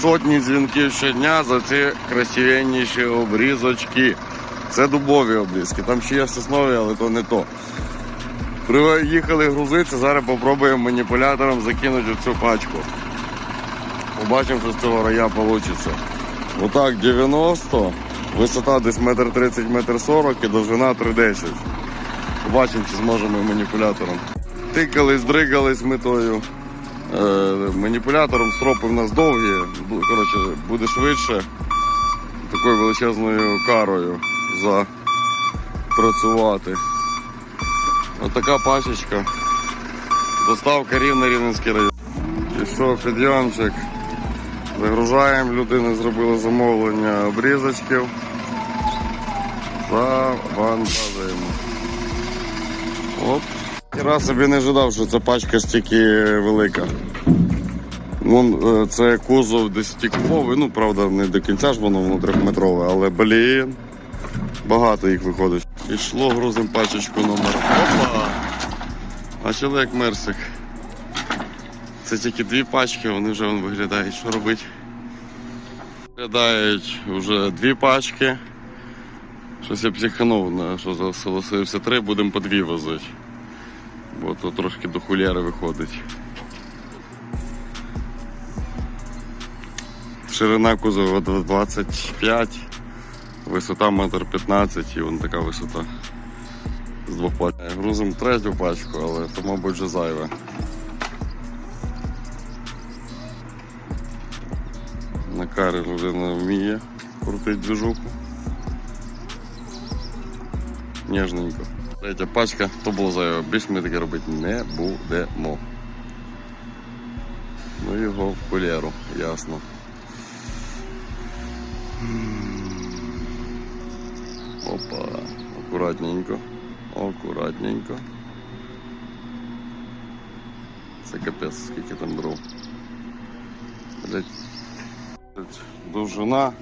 сотні дзвінків щодня за ці красивенніші обрізочки. Це дубові обрізки. Там ще є соснові, але то не то. Приїхали грузитися, зараз попробуємо маніпулятором закинути цю пачку. Побачимо, що з цього рая вийде. Отак 90, висота десь метр 30, метр 40 і довжина 3,10. Побачимо, чи зможемо маніпулятором. Тикались, дригались метою. Е, маніпулятором стропи в нас довгі, коротше, буде швидше такою величезною карою запрацювати. Ось така пачечка. Доставка рівна Рівненський район. Пішов підйомчик. Загружаємо, людина зробила замовлення обрізочків. Завантажуємо. Оп. Я собі не ожидав, що ця пачка стільки велика. Вон, е, це кузов 10-кубовий, ну правда не до кінця ж воно воно трьохметрове, але блін, багато їх виходить. Пішло грузим пачечку номер. Опа! А чоловік мерсик. Це тільки дві пачки, вони вже виглядають, що робити. Виглядають вже дві пачки. Щось я психанув, що залишився три, будемо по дві возити. Бо то трошки до хуляри виходить. Ширина кузова 25, висота 1,15 м і вон така висота з двох пачок. Грузимо третю пачку, але то, мабуть, вже зайве. На карі людина вміє крутити движуху. Ніжненько. Третя пачка, то було зайве. Більш ми таке робити не будемо. Ну його в кулеру, ясно. Опа, акуратненько, акуратненько. Це капець, скільки там дров. Довжина.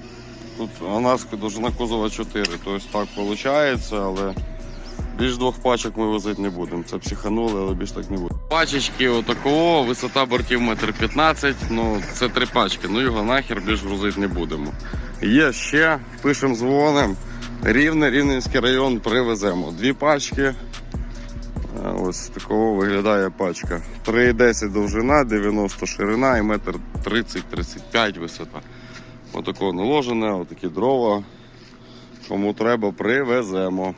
Тут у нас довжина кузова 4, тобто так виходить, але більш двох пачок ми возити не будемо. Це психанули, але більш так не буде. Пачечки отакого, висота бортів 1,15 м, ну це три пачки, ну його нахер більш грузити не будемо. Є ще, пишемо дзвоним. Рівне, Рівненський район привеземо. Дві пачки. Е, Ось такого виглядає пачка. 3,10 довжина, 90 ширина і метр 30-35 висота. Отако наложене, отакі дрова. Кому треба, привеземо.